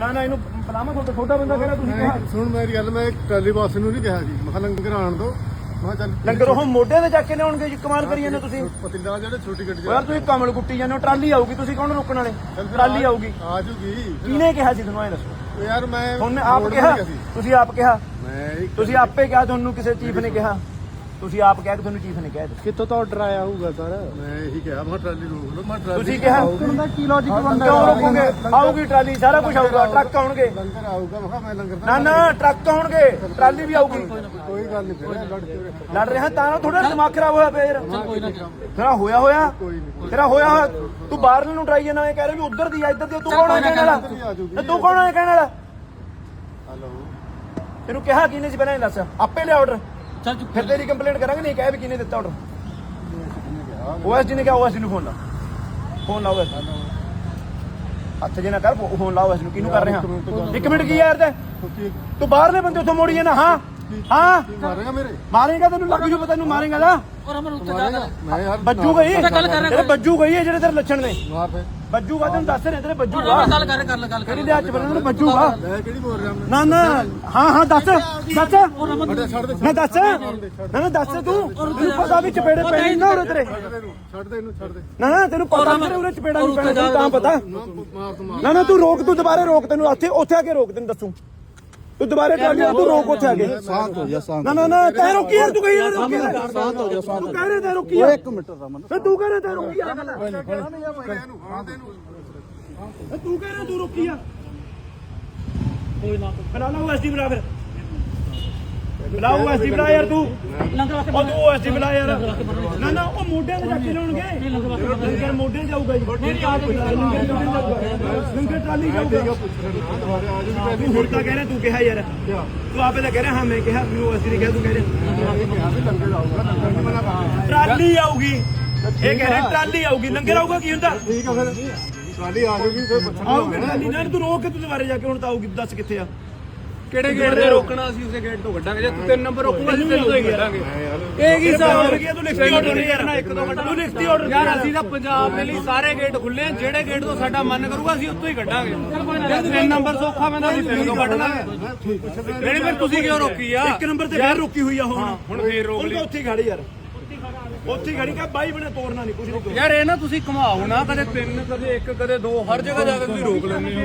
ਨਾ ਨਾ ਇਹਨੂੰ ਬਲਾਮਾ ਤੁਹਾਡਾ ਛੋਟਾ ਬੰਦਾ ਕਿਹੜਾ ਤੁਸੀਂ ਕਿਹਾ? ਮੈਂ ਸੁਣ ਮੇਰੀ ਗੱਲ ਮੈਂ ਟਰਾਲੀ ਬਾਸ ਨੂੰ ਨਹੀਂ ਕਿਹਾ ਜੀ। ਮੈਂ ਕਿਹਾ ਲੰਗਰ ਆਣ ਦੋ। ਮੈਂ ਕਿਹਾ ਚੱਲ ਲੰਗਰ ਉਹ ਮੋਢੇ ਤੇ ਚੱਕ ਕੇ ਲਿਆਉਣਗੇ ਜੀ ਕਮਾਲ ਕਰੀ ਜਾਂਦੇ ਤੁਸੀਂ। ਪਤੀਲਾ ਜਿਹੜੇ ਛੋਟੀ ਗੱਡੀ ਓ ਯਾਰ ਤੁਸੀਂ ਕਮਲ ਕੁੱਟੀ ਜਾਂਦੇ ਹੋ ਟਰਾਲੀ ਆਊਗੀ ਤੁਸੀਂ ਕੌਣ ਰੋਕਣ ਵਾਲੇ? ਟਰਾਲੀ ਆਊਗੀ। ਆ ਜੂਗੀ। ਕਿਹਨੇ ਕਿਹਾ ਸੀ ਤੁਹਾਨੂੰ ਇਹ ਦੱਸੋ? ਯਾਰ ਮੈਂ ਤੁਹਾਨੂੰ ਆਪ ਰੋਡ ਕਿਹਾ ਨਹੀਂ ਸੀ। ਤੁਸੀਂ ਆਪ ਕਿਹਾ। ਮੈਂ ਤੁਸੀਂ ਆਪੇ ਕਿਹਾ ਤੁਹਾਨੂੰ ਕਿਸੇ ਚੀਫ ਨੇ ਕਿਹਾ। ਤੁਸੀਂ ਆਪ ਕਿਹਾ ਕਿ ਤੁਹਾਨੂੰ ਚੀਫ ਨੇ ਕਿਹਾ ਕਿੱਥੋਂ ਤੋਂ ਆਰਡਰ ਆਇਆ ਹੋਊਗਾ ਸਰ? ਮੈਂ ਇਹੀ ਕਿਹਾ ਮੈਂ ਟਰਾਲੀ ਰੋਕ ਲਓ ਮੈਂ ਟਰਾਲੀ ਤੁਸੀਂ ਕਿਹਾ ਦਾ ਕੀ ਲੌਜੀਕ ਕਿਉਂ ਰੋਕੋਗੇ ਆਊਗੀ ਟਰਾਲੀ ਸਾਰਾ ਕੁਝ ਆਊਗਾ ਟਰੱਕ ਆਉਣਗੇ। ਲੰਗਰ ਆਊਗਾ ਮੈਂ ਕਿਹਾ ਮੈਂ ਲੰਗਰ ਨਾ ਨਾ ਟਰੱਕ ਆਉਣਗੇ ਟਰਾਲੀ ਵੀ ਆਊਗੀ। ਕੋਈ ਗੱਲ ਨਹੀਂ ਫਿਰ ਲੜ ਕੇ। ਲੜ ਰਿਹਾ ਤਾਂ ਥੋੜਾ ਦਿਮਾਗ ਖਰਾਬ ਹੋਇਆ ਪਿਆ ਯਾਰ। ਤੇਰਾ ਹੋਇਆ ਹੋਇਆ ਕੋਈ ਨਹੀਂ ਤੇਰਾ ਹੋਇਆ ਤੂੰ ਬਾਹਰ ਨੂੰ ਟਰਾਈ ਜਾਣਾ ਇਹ ਕਹਿ ਰਿਹਾ ਵੀ ਉਧਰ ਦੀ ਆ ਇੱਧਰ ਦੀ ਆ, ਤੂੰ ਕੌਣ ਹੈ ਕਹਿਣ ਵਾਲਾ? ਤੇ ਤੂੰ ਕੌਣ ਹੈ ਕਹਿਣ ਵਾਲਾ? ਹਲੋ। ਤੈਨੂੰ ਕਿਹਾ ਕਿਹਨੇ ਸੀ ਪਹਿਲਾਂ ਇਹ ਦੱਸ? ਆਪੇ ਲਿਆ ਆਰਡਰ ਫਿਰ ਤੇਰੀ ਕੰਪਲੇਂਟ ਕਰਾਂਗੇ ਨਹੀਂ ਕਹਿ ਵੀ ਕਿਹਨੇ ਦਿੱਤਾ ਆਰਡਰ ਓਐਸਡੀ ਨੇ ਕਿਹਾ ਓਐਸਡੀ ਨੂੰ ਫੋਨ ਲਾ। ਫੋਨ ਲਾ ਓਐਸਡੀ ਹੱਥ ਜੇ ਨਾ ਕਰ ਫੋਨ ਲਾ ਓਐਸਡੀ ਨੂੰ। ਕਿਹਨੂੰ ਕਰ ਰਿਹਾ? ਇੱਕ ਮਿੰਟ ਕੀ ਯਾਰ ਤੇ? ਤੂੰ ਬਾਹਰਲੇ ਬੰਦੇ ਉੱਥੋਂ ਮੋੜੀ ਜਾਣਾ ਹਾਂ? ਹਾਂ? ਮਾਰੇਗਾ ਮੇਰੇ? ਮਾਰੇਗਾ ਤੈਨੂੰ ਲੱਗ ਜੂ ਪਤਾ ਤੈਨੂੰ ਮਾਰੇਗਾ ਦਾ ਮਾਰੇਗਾ? ਮੈਂ ਯਾਰ ਬੱਜੂ ਗਈ। ਤੇਰੇ ਬੱਜੂ ਗਈ ਹੈ ਜਿਹੜੇ ਤੇਰੇ ਲੱਛਣ ਨੇ। ਮਾਰ ਫੇ ਬੱਜੂਗਾ ਤੈਨੂੰ ਦੱਸ ਰਿਹਾ ਤੇਰੇ ਬੱਜੂਗਾ ਗੱਲ ਕਰ ਗੱਲ ਕਰ ਕਿਹੜੀ ਦੇ ਹੱਥ ਬੰਨਣ ਬੱਜੂਗਾ ਮੈਂ ਕਿਹੜੀ ਬੋਲ ਰਿਹਾ ਮੈਂ ਨਾ ਨਾ ਹਾਂ ਹਾਂ ਦੱਸ ਦੱਸ। ਨਾ ਦੱਸ। ਨਾ ਨਾ ਦੱਸ ਤੂੰ। ਤੈਨੂੰ ਪਤਾ ਵੀ ਚਪੇੜੇ ਪੈਣੇ ਨਾ ਉਰੇ ਤੇਰੇ। ਛੱਡ ਦੇ ਇਹਨੂੰ ਛੱਡ ਦੇ। ਨਾ ਨਾ ਤੈਨੂੰ ਪਤਾ ਤੇਰੇ ਉਰੇ ਚਪੇੜਾ ਨਹੀਂ ਪੈਣਾ ਤਾਂ ਪਤਾ। ਨਾ ਮਾਰ ਤੂੰ ਮਾਰ ਨਾ ਨਾ ਤੂੰ ਰੋਕ ਤੂੰ ਦੁਬਾਰੇ ਰੋਕ ਤੈਨੂੰ ਉੱਥੇ ਉੱਥੇ ਆ ਕੇ ਰੋਕ ਤੈਨੂੰ ਦੱਸੂ। ਤੂੰ ਦੁਬਾਰੇ ਕਰ ਲਿਆ ਤੂੰ ਰੋਕ ਉੱਥੇ ਆ ਕੇ। ਸ਼ਾਂਤ ਹੋ ਜਾ ਸ਼ਾਂਤ ਨਾ ਨਾ ਨਾ ਤੈ ਰੋਕੀ ਯਾਰ ਤੂੰ ਕਹੀ ਯਾਰ ਰੋਕੀ ਯਾਰ। ਸ਼ਾਂਤ ਹੋ ਜਾ ਸ਼ਾਂਤ ਤੂੰ ਕਹਿ ਰਿਹਾ ਤੈ ਰੋਕੀ ਯਾਰ। ਇੱਕ ਮਿੰਟ ਰਮਨ। ਫੇ ਤੂੰ ਕਹਿ ਰਿਹਾ ਤੈ ਰੋਕੀ ਯਾਰ। ਇਹਨੂੰ ਹਾਂ ਦੇ ਇਹਨੂੰ ਇਹ ਤੂੰ ਕਹਿ ਰਿਹਾ ਤੂੰ ਰੋਕੀ ਆ ਕੋਈ ਨਾ ਬਣਾ ਲਾ ਐਸਡੀ ਬਣਾ ਫਿਰ ਬਣਾ ਐਸਡੀ ਬਣਾ ਯਾਰ ਤੂੰ ਉਹ ਤੂੰ ਐਸਡੀ ਬਣਾ ਯਾਰ। ਨਾ ਨਾ ਉਹ ਮੋਢਿਆਂ ਤੇ ਜਾ ਕੇ ਲਾਉਣਗੇ ਲੰਗਰ ਮੋਢੇ ਜਾਊਗਾ ਜੀ। ਲੰਗਰ ਟਰਾਲੀ ਜਾਊਗਾ। ਤੂੰ ਹੁਣ ਤਾਂ ਕਹਿ ਰਿਹਾ ਤੂੰ ਕਿਹਾ ਯਾਰ। ਤੂੰ ਆਪੇ ਤਾਂ ਕਹਿ ਰਿਹਾ ਹਾਂ ਮੈਂ ਕਿਹਾ ਮੈਨੂੰ ਐਸਡੀ ਨੇ ਕਿਹਾ ਤੂੰ ਕਹਿ ਰਿਹਾ। ਲੰਗਰ ਲੰਗਰ ਟਰਾਲੀ ਆਊਗੀ। ਇਹ ਕਹਿ ਰਿਹਾ ਟਰਾਲੀ ਆਊਗੀ। ਲੰਗਰ ਆਊਗਾ ਕੀ ਹੁੰਦਾ? ਠੀਕ ਆ ਫਿਰ। ਟਰਾਲੀ ਆ ਜੂਗੀ ਫਿਰ ਪੁੱਛਣਾ। ਆਊਗੀ ਟਰਾਲੀ। ਨਾਲ ਤੂੰ ਰੋਕ ਕੇ ਤੂੰ ਦੁਬਾਰੇ ਜਾ ਕੇ ਹੁਣ ਤਾਂ ਆਊਗੀ ਦੱਸ ਕਿੱਥੇ ਆ। ਕਿਹੜੇ ਗੇਟ ਤੇ ਰੋਕਣਾ ਅਸੀਂ ਉਸੇ ਗੇਟ ਤੋਂ ਕੱਢਾਂਗੇ ਜੇ ਤੂੰ ਤਿੰਨ ਨੰਬਰ ਰੋਕੂਗਾ ਅਸੀਂ ਤਿੰਨ ਤੋਂ ਹੀ ਕੱਢਾਂਗੇ। ਇਹ ਕੀ ਹਿਸਾਬ ਹੋ ਗਿਆ ਤੂੰ ਲਿਖਤੀ ਆਰਡਰ ਨਹੀਂ ਕਰਨਾ ਇੱਕ ਦੋ ਮਿੰਟ ਤੂੰ ਲਿਖਤੀ ਆਰਡਰ ਯਾਰ ਅਸੀਂ ਤਾਂ ਪੰਜਾਬ ਦੇ ਲਈ ਸਾਰੇ ਗੇਟ ਖੁੱਲੇ ਆ ਜਿਹੜੇ ਗੇਟ ਤੋਂ ਸਾਡਾ ਮਨ ਕਰੂਗਾ ਅਸੀਂ ਉੱਥੋਂ ਹੀ ਕੱਢਾਂਗੇ। ਜੇ ਤਿੰਨ ਨੰਬਰ ਸੌਖਾ ਪੈਂਦਾ ਅਸੀਂ ਤਿੰਨ ਤੋਂ ਕੱਢ ਲਾਂਗੇ ਨਹੀਂ ਫਿਰ ਤੁਸੀਂ ਕਿਉਂ ਰੋਕੀ ਆ? ਇੱਕ ਨੰਬਰ ਤੇ ਫੇਰ ਰੁਕੀ ਹੋਈ ਆ ਹੁਣ। ਹੁਣ ਫੇਰ ਰੋਕ ਲਈ। ਉੱਥੇ ਖੜੀ ਯਾਰ। ਉੱਥੇ ਖੜੀ ਕਾ ਬਾਈ ਬਣੇ ਤੋੜਨਾ ਨਹੀਂ ਕੁਝ ਨਹੀਂ ਯਾਰ ਇਹ ਨਾ ਤੁਸੀਂ ਘੁਮਾਓ ਨਾ ਕਦੇ ਤਿੰਨ ਕਦੇ ਇੱਕ ਕਦੇ ਦੋ ਹਰ ਜਗ੍ਹਾ ਜਾ ਕੇ ਤੁਸੀਂ ਰੋਕ ਲੈਂਦੇ ਹੋ।